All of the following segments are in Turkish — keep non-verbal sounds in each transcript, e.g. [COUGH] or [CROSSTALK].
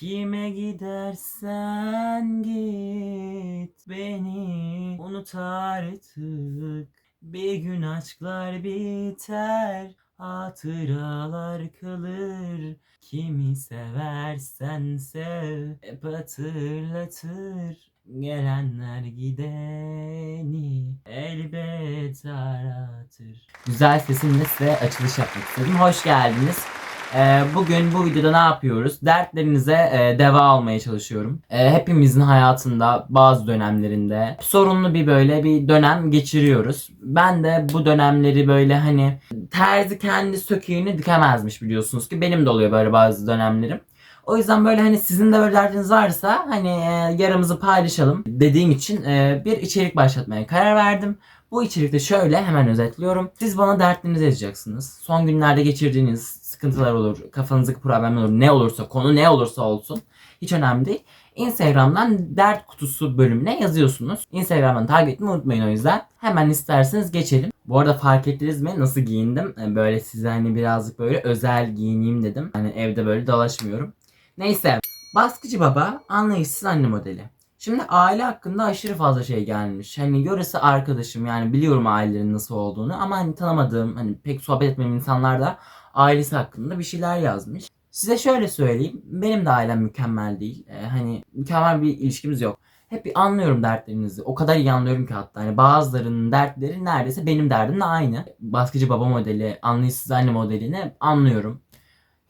Kime gidersen git beni unut artık Bir gün aşklar biter hatıralar kalır Kimi seversen sev hep hatırlatır Gelenler gideni elbet aratır Güzel sesimle size açılış yapmak istedim. Hoş geldiniz. Ee, bugün bu videoda ne yapıyoruz? Dertlerinize e, deva almaya çalışıyorum. Ee, hepimizin hayatında bazı dönemlerinde sorunlu bir böyle bir dönem geçiriyoruz. Ben de bu dönemleri böyle hani terzi kendi söküğünü dikemezmiş biliyorsunuz ki benim de oluyor böyle bazı dönemlerim. O yüzden böyle hani sizin de böyle derdiniz varsa hani e, yaramızı paylaşalım dediğim için e, bir içerik başlatmaya karar verdim. Bu içerikte şöyle hemen özetliyorum. Siz bana dertlerinizi yazacaksınız. Son günlerde geçirdiğiniz sıkıntılar olur, kafanızdaki problemler olur, ne olursa, konu ne olursa olsun. Hiç önemli değil. Instagram'dan dert kutusu bölümüne yazıyorsunuz. Instagram'dan takip etmeyi unutmayın o yüzden. Hemen isterseniz geçelim. Bu arada fark ettiniz mi nasıl giyindim? Ee, Böyle size hani birazcık böyle özel giyineyim dedim. Hani evde böyle dolaşmıyorum. Neyse. Baskıcı baba, anlayışsız anne modeli. Şimdi aile hakkında aşırı fazla şey gelmiş. Hani göresi arkadaşım yani biliyorum ailelerin nasıl olduğunu ama hani tanımadığım hani pek sohbet etmediğim insanlar da ailesi hakkında bir şeyler yazmış. Size şöyle söyleyeyim. Benim de ailem mükemmel değil. Ee, hani mükemmel bir ilişkimiz yok. Hep anlıyorum dertlerinizi. O kadar iyi anlıyorum ki hatta. Hani bazılarının dertleri neredeyse benim derdimle aynı. Baskıcı baba modeli, anlayışsız anne modelini anlıyorum.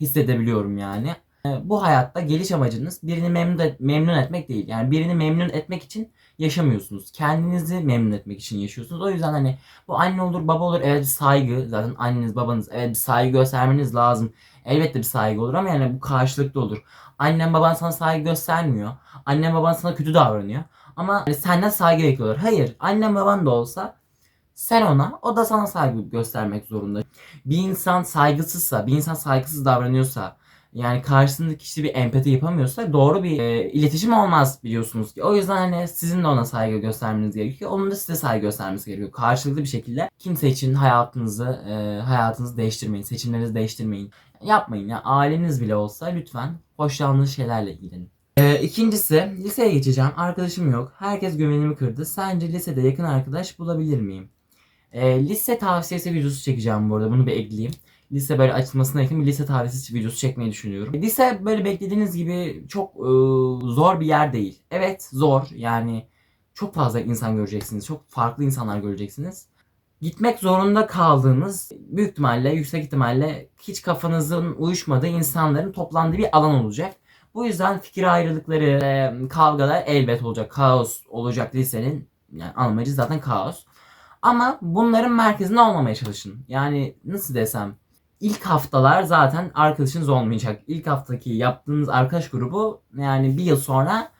Hissedebiliyorum yani. Ee, Bu hayatta geliş amacınız birini memnun, et- memnun etmek değil. Yani birini memnun etmek için yaşamıyorsunuz. Kendinizi memnun etmek için yaşıyorsunuz. O yüzden hani bu anne olur, baba olur. Evet bir saygı. Zaten anneniz, babanız evet bir saygı göstermeniz lazım. Elbette bir saygı olur ama yani bu karşılıklı olur. Annen baban sana saygı göstermiyor. Annen baban sana kötü davranıyor. Ama hani senden saygı bekliyorlar. Hayır. Annen baban da olsa sen ona, o da sana saygı göstermek zorunda. Bir insan saygısızsa, bir insan saygısız davranıyorsa, yani karşısındaki kişi bir empati yapamıyorsa doğru bir e, iletişim olmaz biliyorsunuz ki. O yüzden hani sizin de ona saygı göstermeniz gerekiyor. Onun da size saygı göstermesi gerekiyor. Karşılıklı bir şekilde kimse için hayatınızı e, hayatınızı değiştirmeyin. Seçimlerinizi değiştirmeyin. Yapmayın ya. Aileniz bile olsa lütfen hoşlandığınız şeylerle ilgilenin. E, ikincisi liseye geçeceğim. Arkadaşım yok. Herkes güvenimi kırdı. Sence lisede yakın arkadaş bulabilir miyim? E, lise tavsiyesi videosu çekeceğim bu arada. Bunu bir ekleyeyim lise böyle açılmasına yakın bir lise tavsiyesi videosu çekmeyi düşünüyorum. Lise böyle beklediğiniz gibi çok e, zor bir yer değil. Evet zor yani çok fazla insan göreceksiniz. Çok farklı insanlar göreceksiniz. Gitmek zorunda kaldığınız büyük ihtimalle yüksek ihtimalle hiç kafanızın uyuşmadığı insanların toplandığı bir alan olacak. Bu yüzden fikir ayrılıkları, e, kavgalar elbet olacak. Kaos olacak lisenin. Yani amacı zaten kaos. Ama bunların merkezinde olmamaya çalışın. Yani nasıl desem ilk haftalar zaten arkadaşınız olmayacak. İlk haftaki yaptığınız arkadaş grubu yani bir yıl sonra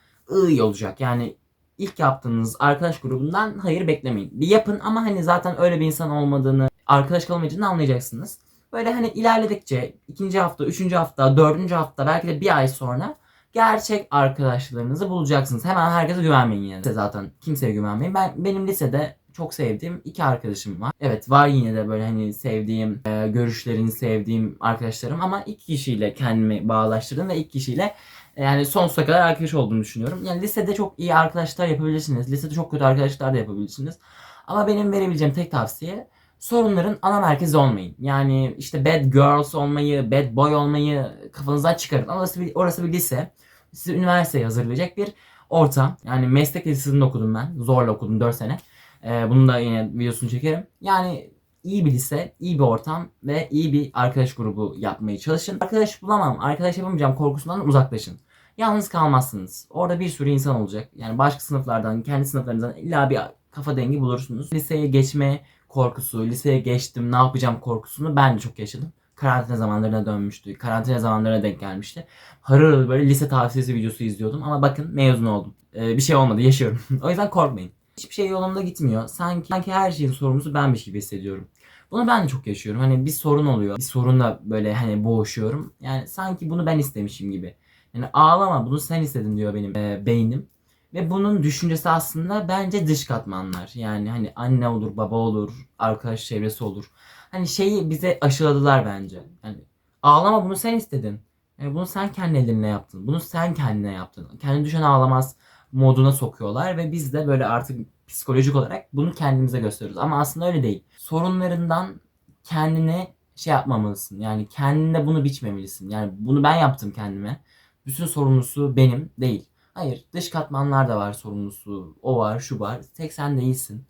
iyi olacak. Yani ilk yaptığınız arkadaş grubundan hayır beklemeyin. Bir yapın ama hani zaten öyle bir insan olmadığını, arkadaş kalamayacağını anlayacaksınız. Böyle hani ilerledikçe ikinci hafta, üçüncü hafta, dördüncü hafta belki de bir ay sonra gerçek arkadaşlarınızı bulacaksınız. Hemen herkese güvenmeyin yani. Zaten kimseye güvenmeyin. Ben benim lisede çok sevdiğim iki arkadaşım var. Evet var yine de böyle hani sevdiğim, e, görüşlerini sevdiğim arkadaşlarım ama iki kişiyle kendimi bağlaştırdım ve iki kişiyle e, yani sonsuza kadar arkadaş olduğunu düşünüyorum. Yani lisede çok iyi arkadaşlar yapabilirsiniz. Lisede çok kötü arkadaşlar da yapabilirsiniz. Ama benim verebileceğim tek tavsiye sorunların ana merkezi olmayın. Yani işte bad girls olmayı, bad boy olmayı kafanızdan çıkarın. Orası bir, orası bir lise. Sizi üniversiteye hazırlayacak bir ortam. Yani meslek lisesinde okudum ben. Zorla okudum 4 sene. Ee, bunun da yine videosunu çekerim. Yani iyi bir lise, iyi bir ortam ve iyi bir arkadaş grubu yapmaya çalışın. Arkadaş bulamam, arkadaş yapamayacağım korkusundan uzaklaşın. Yalnız kalmazsınız. Orada bir sürü insan olacak. Yani başka sınıflardan, kendi sınıflarınızdan illa bir kafa dengi bulursunuz. Liseye geçme korkusu, liseye geçtim ne yapacağım korkusunu ben de çok yaşadım. Karantina zamanlarına dönmüştü. Karantina zamanlarına denk gelmişti. Harıl harıl böyle lise tavsiyesi videosu izliyordum ama bakın mezun oldum. Ee, bir şey olmadı, yaşıyorum. [LAUGHS] o yüzden korkmayın hiçbir şey yolunda gitmiyor. Sanki, sanki her şeyin sorumlusu benmiş gibi hissediyorum. Bunu ben de çok yaşıyorum. Hani bir sorun oluyor. Bir sorunla böyle hani boğuşuyorum. Yani sanki bunu ben istemişim gibi. Yani ağlama bunu sen istedin diyor benim e, beynim. Ve bunun düşüncesi aslında bence dış katmanlar. Yani hani anne olur, baba olur, arkadaş çevresi olur. Hani şeyi bize aşıladılar bence. Yani ağlama bunu sen istedin. Yani bunu sen kendi ellerinle yaptın. Bunu sen kendine yaptın. Kendi düşen ağlamaz moduna sokuyorlar ve biz de böyle artık psikolojik olarak bunu kendimize gösteriyoruz. Ama aslında öyle değil. Sorunlarından kendine şey yapmamalısın. Yani kendine bunu biçmemelisin. Yani bunu ben yaptım kendime. Bütün sorumlusu benim değil. Hayır dış katmanlar da var sorumlusu. O var şu var. Tek sen değilsin.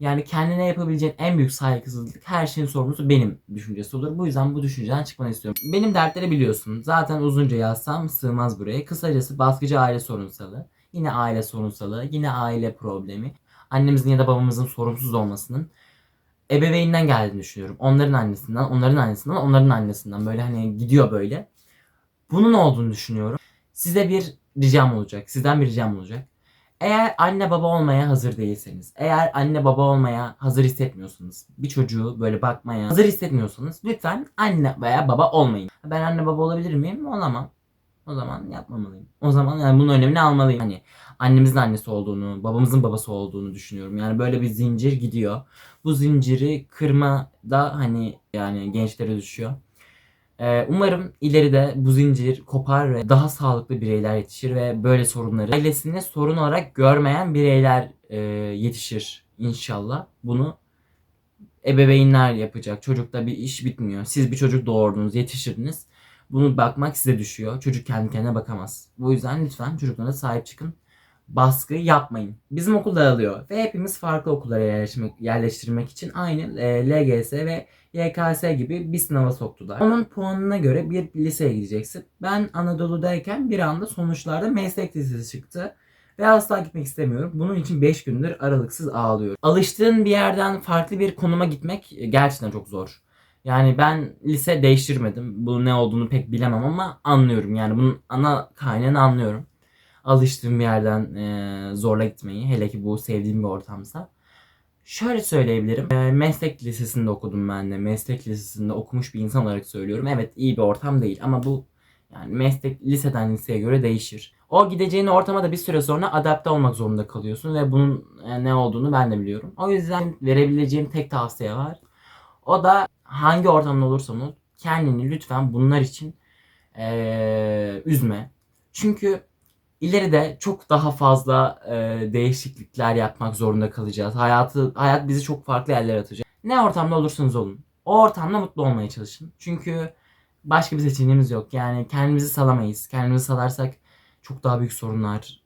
Yani kendine yapabileceğin en büyük saygısızlık her şeyin sorumlusu benim düşüncesi olur. Bu yüzden bu düşünceden çıkmanı istiyorum. Benim dertleri biliyorsun. Zaten uzunca yazsam sığmaz buraya. Kısacası baskıcı aile sorunsalı. Yine aile sorunsalı. Yine aile problemi. Annemizin ya da babamızın sorumsuz olmasının ebeveyninden geldiğini düşünüyorum. Onların annesinden, onların annesinden, onların annesinden. Böyle hani gidiyor böyle. Bunun olduğunu düşünüyorum. Size bir ricam olacak. Sizden bir ricam olacak. Eğer anne baba olmaya hazır değilseniz, eğer anne baba olmaya hazır hissetmiyorsanız, bir çocuğu böyle bakmaya hazır hissetmiyorsanız lütfen anne veya baba olmayın. Ben anne baba olabilir miyim? Olamam. O zaman yapmamalıyım. O zaman yani bunun önemini almalıyım. Hani annemizin annesi olduğunu, babamızın babası olduğunu düşünüyorum. Yani böyle bir zincir gidiyor. Bu zinciri kırma da hani yani gençlere düşüyor. Ee, umarım ileride bu zincir kopar ve daha sağlıklı bireyler yetişir ve böyle sorunları ailesini sorun olarak görmeyen bireyler e, yetişir inşallah. Bunu ebeveynler yapacak. Çocukta bir iş bitmiyor. Siz bir çocuk doğurdunuz, yetiştirdiniz. Bunu bakmak size düşüyor. Çocuk kendi kendine bakamaz. Bu yüzden lütfen çocuklara sahip çıkın. Baskı yapmayın. Bizim okul dağılıyor ve hepimiz farklı okullara yerleşmek, yerleştirmek için aynı e, LGS ve YKS gibi bir sınava soktular. Onun puanına göre bir liseye gideceksin. Ben Anadolu'dayken bir anda sonuçlarda meslek lisesi çıktı. Ve asla gitmek istemiyorum. Bunun için 5 gündür aralıksız ağlıyorum. Alıştığın bir yerden farklı bir konuma gitmek gerçekten çok zor. Yani ben lise değiştirmedim. Bu ne olduğunu pek bilemem ama anlıyorum. Yani bunun ana kaynağını anlıyorum. Alıştığım bir yerden e, zorla gitmeyi. Hele ki bu sevdiğim bir ortamsa. Şöyle söyleyebilirim. E, meslek lisesinde okudum ben de. Meslek lisesinde okumuş bir insan olarak söylüyorum. Evet iyi bir ortam değil ama bu yani meslek liseden liseye göre değişir. O gideceğin ortama da bir süre sonra adapte olmak zorunda kalıyorsun ve bunun e, ne olduğunu ben de biliyorum. O yüzden verebileceğim tek tavsiye var. O da hangi ortamda olursan ol kendini lütfen bunlar için eee, üzme. Çünkü ileride çok daha fazla eee, değişiklikler yapmak zorunda kalacağız. Hayatı hayat bizi çok farklı yerlere atacak. Ne ortamda olursanız olun. O ortamda mutlu olmaya çalışın. Çünkü başka bir seçeneğimiz yok. Yani kendimizi salamayız. Kendimizi salarsak çok daha büyük sorunlar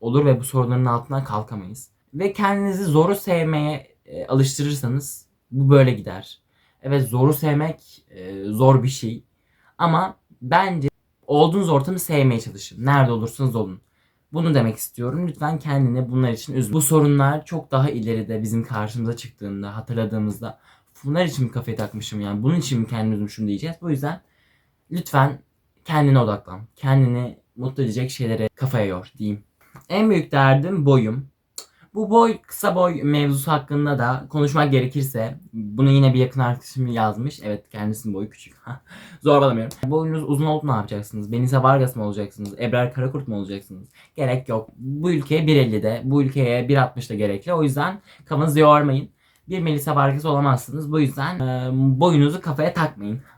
olur ve bu sorunların altından kalkamayız. Ve kendinizi zoru sevmeye e, alıştırırsanız bu böyle gider. Evet zoru sevmek e, zor bir şey. Ama bence olduğunuz ortamı sevmeye çalışın. Nerede olursanız olun. Bunu demek istiyorum. Lütfen kendini bunlar için üzme. Bu sorunlar çok daha ileride bizim karşımıza çıktığında, hatırladığımızda bunlar için mi kafayı takmışım yani bunun için mi kendimi üzmüşüm diyeceğiz. Bu yüzden lütfen kendine odaklan. Kendini mutlu edecek şeylere kafaya yor diyeyim. En büyük derdim boyum. Bu boy kısa boy mevzusu hakkında da konuşmak gerekirse bunu yine bir yakın arkadaşım yazmış. Evet kendisinin boyu küçük. [LAUGHS] Zorbalamıyorum. Boyunuz uzun olup ne yapacaksınız? Benise Vargas mı olacaksınız? Ebrar Karakurt mu olacaksınız? Gerek yok. Bu ülkeye 1.50'de, bu ülkeye 1.60'da gerekli. O yüzden kafanızı yormayın. Bir Melisa Vargas olamazsınız. Bu yüzden e, boyunuzu kafaya takmayın. [LAUGHS]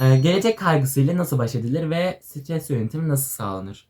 E, gelecek kaygısıyla nasıl baş edilir ve stres yönetimi nasıl sağlanır?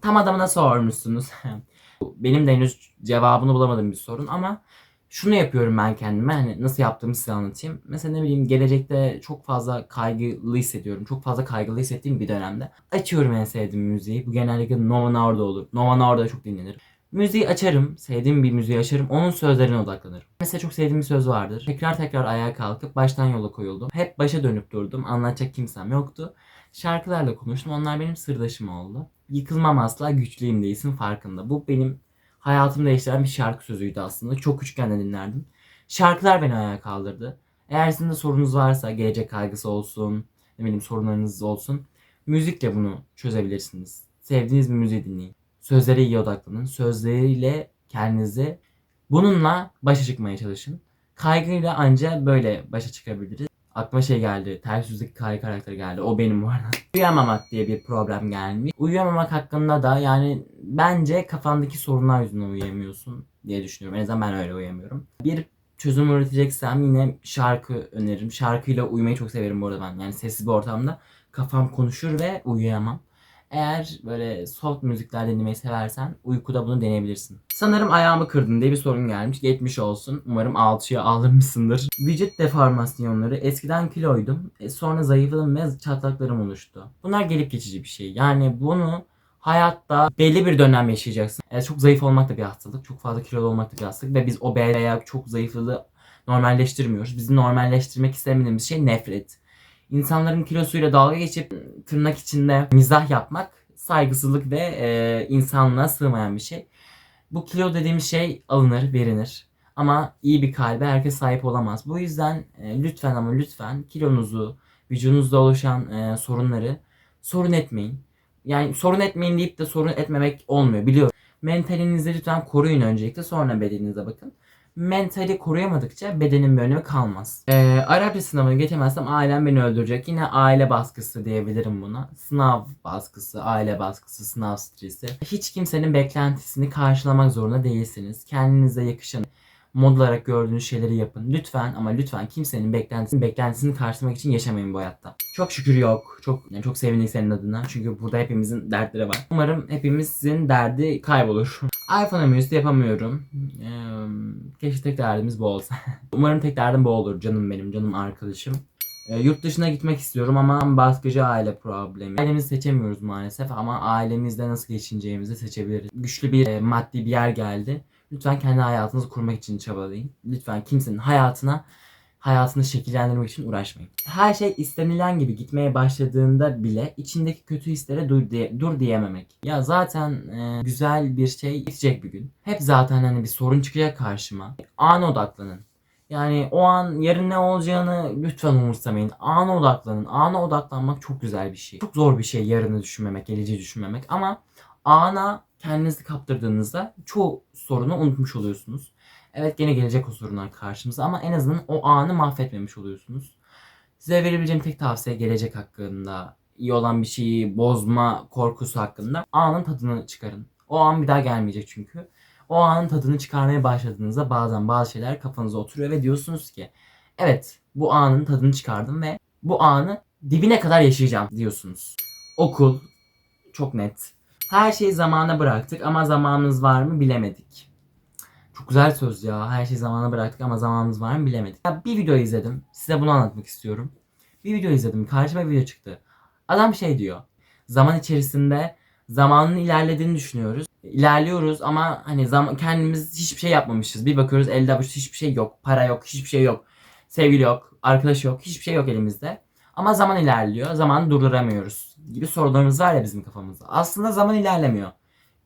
Tam adamına sormuşsunuz. [LAUGHS] Benim de henüz cevabını bulamadığım bir sorun ama şunu yapıyorum ben kendime hani nasıl yaptığımı size anlatayım. Mesela ne bileyim gelecekte çok fazla kaygılı hissediyorum. Çok fazla kaygılı hissettiğim bir dönemde. Açıyorum en sevdiğim müziği. Bu genellikle Nova Noir'da olur. Nova Noir'da çok dinlenir. Müziği açarım. Sevdiğim bir müziği açarım. Onun sözlerine odaklanırım. Mesela çok sevdiğim bir söz vardır. Tekrar tekrar ayağa kalkıp baştan yola koyuldum. Hep başa dönüp durdum. Anlatacak kimsem yoktu. Şarkılarla konuştum. Onlar benim sırdaşım oldu. Yıkılmam asla güçlüyüm değilsin farkında. Bu benim hayatımı değiştiren bir şarkı sözüydü aslında. Çok küçükken de dinlerdim. Şarkılar beni ayağa kaldırdı. Eğer sizin de sorunuz varsa gelecek kaygısı olsun, ne bileyim sorunlarınız olsun. Müzikle bunu çözebilirsiniz. Sevdiğiniz bir müziği dinleyin. Sözlere iyi odaklanın. Sözleriyle kendinizi bununla başa çıkmaya çalışın. Kaygıyla anca böyle başa çıkabiliriz. Aklıma şey geldi. Ters yüzdeki kaygı karakteri geldi. O benim arada. [LAUGHS] Uyuyamamak diye bir problem gelmiş. Uyuyamamak hakkında da yani bence kafandaki sorunlar yüzünden uyuyamıyorsun diye düşünüyorum. En azından ben öyle uyuyamıyorum. Bir çözüm üreteceksem yine şarkı öneririm. Şarkıyla uyumayı çok severim bu arada ben. Yani sessiz bir ortamda kafam konuşur ve uyuyamam. Eğer böyle soft müzikler dinlemeyi seversen uykuda bunu deneyebilirsin. Sanırım ayağımı kırdın diye bir sorun gelmiş. Geçmiş olsun. Umarım alçıya aldırmışsındır. Vücut deformasyonları. Eskiden kiloydum. E, sonra zayıfladım ve çatlaklarım oluştu. Bunlar gelip geçici bir şey. Yani bunu hayatta belli bir dönem yaşayacaksın. E, çok zayıf olmak da bir hastalık. Çok fazla kilolu olmak da bir hastalık. Ve biz o veya çok zayıflığı normalleştirmiyoruz. Bizim normalleştirmek istemediğimiz şey nefret. İnsanların kilosuyla dalga geçip tırnak içinde mizah yapmak saygısızlık ve e, insanlığa sığmayan bir şey. Bu kilo dediğimiz şey alınır, verilir. Ama iyi bir kalbe herkes sahip olamaz. Bu yüzden e, lütfen ama lütfen kilonuzu, vücudunuzda oluşan e, sorunları sorun etmeyin. Yani sorun etmeyin deyip de sorun etmemek olmuyor biliyorum. Mentalinizi lütfen koruyun öncelikle sonra bedeninize bakın mentali koruyamadıkça bedenin bir önemi kalmaz. Ee, Arapça sınavını geçemezsem ailem beni öldürecek. Yine aile baskısı diyebilirim buna. Sınav baskısı, aile baskısı, sınav stresi. Hiç kimsenin beklentisini karşılamak zorunda değilsiniz. Kendinize yakışan mod olarak gördüğünüz şeyleri yapın. Lütfen ama lütfen kimsenin beklentisini, beklentisini karşılamak için yaşamayın bu hayatta. Çok şükür yok. Çok yani çok sevindik senin adına. Çünkü burada hepimizin dertleri var. Umarım hepimizin derdi kaybolur. [LAUGHS] iPhone emojisi yapamıyorum. Ee, keşke tek derdimiz bu olsa. [LAUGHS] Umarım tek derdim bu olur canım benim, canım arkadaşım. E, yurt dışına gitmek istiyorum ama baskıcı aile problemi. Ailemizi seçemiyoruz maalesef ama ailemizde nasıl geçineceğimizi seçebiliriz. Güçlü bir e, maddi bir yer geldi. Lütfen kendi hayatınızı kurmak için çabalayın. Lütfen kimsenin hayatına hayatını şekillendirmek için uğraşmayın. Her şey istenilen gibi gitmeye başladığında bile içindeki kötü hislere dur, diye, dur diyememek. Ya zaten e, güzel bir şey gidecek bir gün. Hep zaten hani bir sorun çıkacak karşıma. Ana odaklanın. Yani o an yarın ne olacağını lütfen umursamayın. Ana odaklanın. Ana odaklanmak çok güzel bir şey. Çok zor bir şey yarını düşünmemek, geleceği düşünmemek ama ana kendinizi kaptırdığınızda çoğu sorunu unutmuş oluyorsunuz. Evet gene gelecek o sorunlar karşımıza ama en azından o anı mahvetmemiş oluyorsunuz. Size verebileceğim tek tavsiye gelecek hakkında, iyi olan bir şeyi bozma korkusu hakkında anın tadını çıkarın. O an bir daha gelmeyecek çünkü. O anın tadını çıkarmaya başladığınızda bazen bazı şeyler kafanıza oturuyor ve diyorsunuz ki evet bu anın tadını çıkardım ve bu anı dibine kadar yaşayacağım diyorsunuz. Okul çok net. Her şeyi zamana bıraktık ama zamanımız var mı bilemedik. Çok güzel söz ya. Her şeyi zamana bıraktık ama zamanımız var mı bilemedik. Ya bir video izledim. Size bunu anlatmak istiyorum. Bir video izledim. Karşıma bir video çıktı. Adam şey diyor. Zaman içerisinde zamanın ilerlediğini düşünüyoruz. İlerliyoruz ama hani zaman kendimiz hiçbir şey yapmamışız. Bir bakıyoruz elde avuçta hiçbir şey yok. Para yok, hiçbir şey yok. Sevgili yok, arkadaş yok, hiçbir şey yok elimizde. Ama zaman ilerliyor. Zamanı durduramıyoruz. Gibi sorularımız var ya bizim kafamızda. Aslında zaman ilerlemiyor.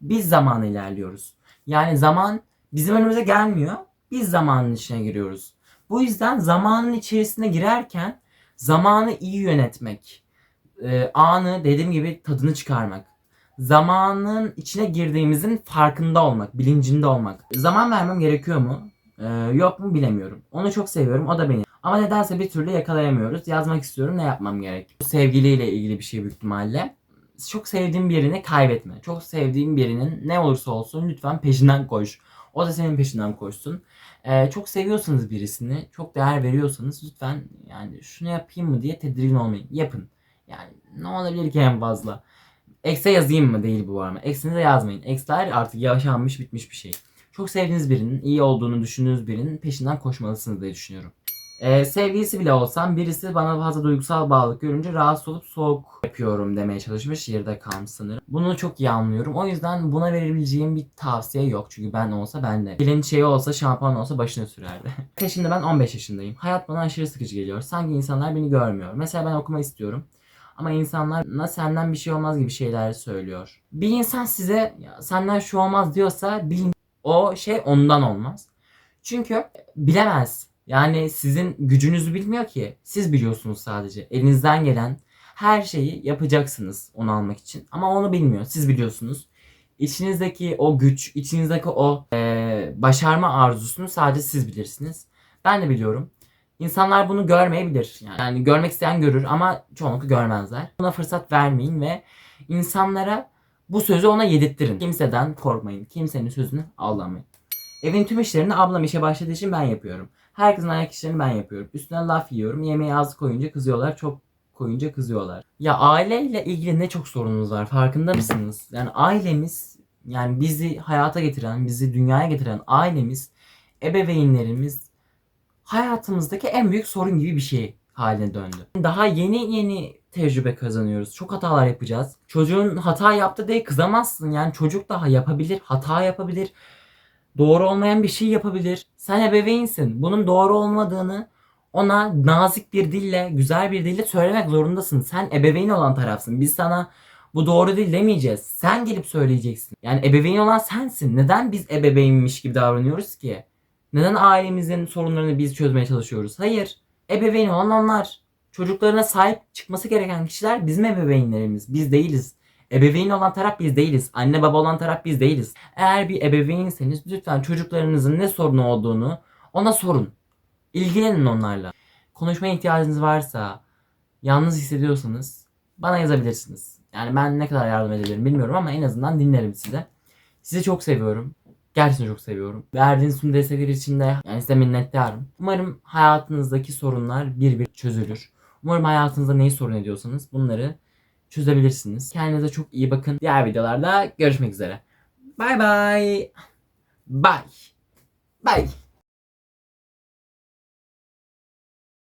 Biz zamanı ilerliyoruz. Yani zaman bizim önümüze gelmiyor. Biz zamanın içine giriyoruz. Bu yüzden zamanın içerisine girerken zamanı iyi yönetmek, e, anı dediğim gibi tadını çıkarmak, zamanın içine girdiğimizin farkında olmak, bilincinde olmak. Zaman vermem gerekiyor mu? E, yok mu bilemiyorum. Onu çok seviyorum. O da beni. Ama nedense bir türlü yakalayamıyoruz. Yazmak istiyorum. Ne yapmam gerek? Sevgiliyle ilgili bir şey büyük ihtimalle. Çok sevdiğim birini kaybetme. Çok sevdiğim birinin ne olursa olsun lütfen peşinden koş. O da senin peşinden koşsun. Ee, çok seviyorsanız birisini, çok değer veriyorsanız lütfen yani şunu yapayım mı diye tedirgin olmayın. Yapın. Yani ne olabilir ki en fazla? X'e yazayım mı değil bu mı? X'inize yazmayın. X'ler artık yaşanmış bitmiş bir şey. Çok sevdiğiniz birinin, iyi olduğunu düşündüğünüz birinin peşinden koşmalısınız diye düşünüyorum. Ee, sevgilisi bile olsam birisi bana fazla duygusal bağlılık görünce rahatsız olup soğuk yapıyorum demeye çalışmış. Yerde kalmış sanırım. Bunu çok iyi anlıyorum. O yüzden buna verebileceğim bir tavsiye yok. Çünkü ben olsa ben de. Gelin şeyi olsa şampuan olsa başına sürerdi. [LAUGHS] Şimdi ben 15 yaşındayım. Hayat bana aşırı sıkıcı geliyor. Sanki insanlar beni görmüyor. Mesela ben okuma istiyorum. Ama insanlar na senden bir şey olmaz gibi şeyler söylüyor. Bir insan size senden şu olmaz diyorsa bilin o şey ondan olmaz. Çünkü bilemez. Yani sizin gücünüzü bilmiyor ki. Siz biliyorsunuz sadece. Elinizden gelen her şeyi yapacaksınız onu almak için. Ama onu bilmiyor. Siz biliyorsunuz. İçinizdeki o güç, içinizdeki o e, başarma arzusunu sadece siz bilirsiniz. Ben de biliyorum. İnsanlar bunu görmeyebilir. Yani, yani görmek isteyen görür ama çoğunlukla görmezler. Buna fırsat vermeyin ve insanlara bu sözü ona yedirttirin. Kimseden korkmayın. Kimsenin sözünü aldamayın. Evin tüm işlerini ablam işe başladığı için ben yapıyorum. Herkesin ayak işlerini ben yapıyorum. Üstüne laf yiyorum. Yemeği az koyunca kızıyorlar. Çok koyunca kızıyorlar. Ya aileyle ilgili ne çok sorunumuz var farkında mısınız? Yani ailemiz yani bizi hayata getiren, bizi dünyaya getiren ailemiz, ebeveynlerimiz hayatımızdaki en büyük sorun gibi bir şey haline döndü. Daha yeni yeni tecrübe kazanıyoruz. Çok hatalar yapacağız. Çocuğun hata yaptı diye kızamazsın. Yani çocuk daha yapabilir, hata yapabilir. Doğru olmayan bir şey yapabilir. Sen ebeveynsin. Bunun doğru olmadığını ona nazik bir dille, güzel bir dille söylemek zorundasın. Sen ebeveyn olan tarafsın. Biz sana bu doğru değil demeyeceğiz. Sen gelip söyleyeceksin. Yani ebeveyn olan sensin. Neden biz ebeveynmiş gibi davranıyoruz ki? Neden ailemizin sorunlarını biz çözmeye çalışıyoruz? Hayır. Ebeveyn olan onlar. Çocuklarına sahip çıkması gereken kişiler bizim ebeveynlerimiz. Biz değiliz. Ebeveyn olan taraf biz değiliz. Anne baba olan taraf biz değiliz. Eğer bir ebeveynseniz lütfen çocuklarınızın ne sorunu olduğunu ona sorun. İlgilenin onlarla. Konuşmaya ihtiyacınız varsa, yalnız hissediyorsanız bana yazabilirsiniz. Yani ben ne kadar yardım edebilirim bilmiyorum ama en azından dinlerim size. Sizi çok seviyorum. Gerçekten çok seviyorum. Verdiğiniz tüm destekler için de yani size minnettarım. Umarım hayatınızdaki sorunlar bir bir çözülür. Umarım hayatınızda neyi sorun ediyorsanız bunları çözebilirsiniz. Kendinize çok iyi bakın. Diğer videolarda görüşmek üzere. Bye bye. Bye. Bye.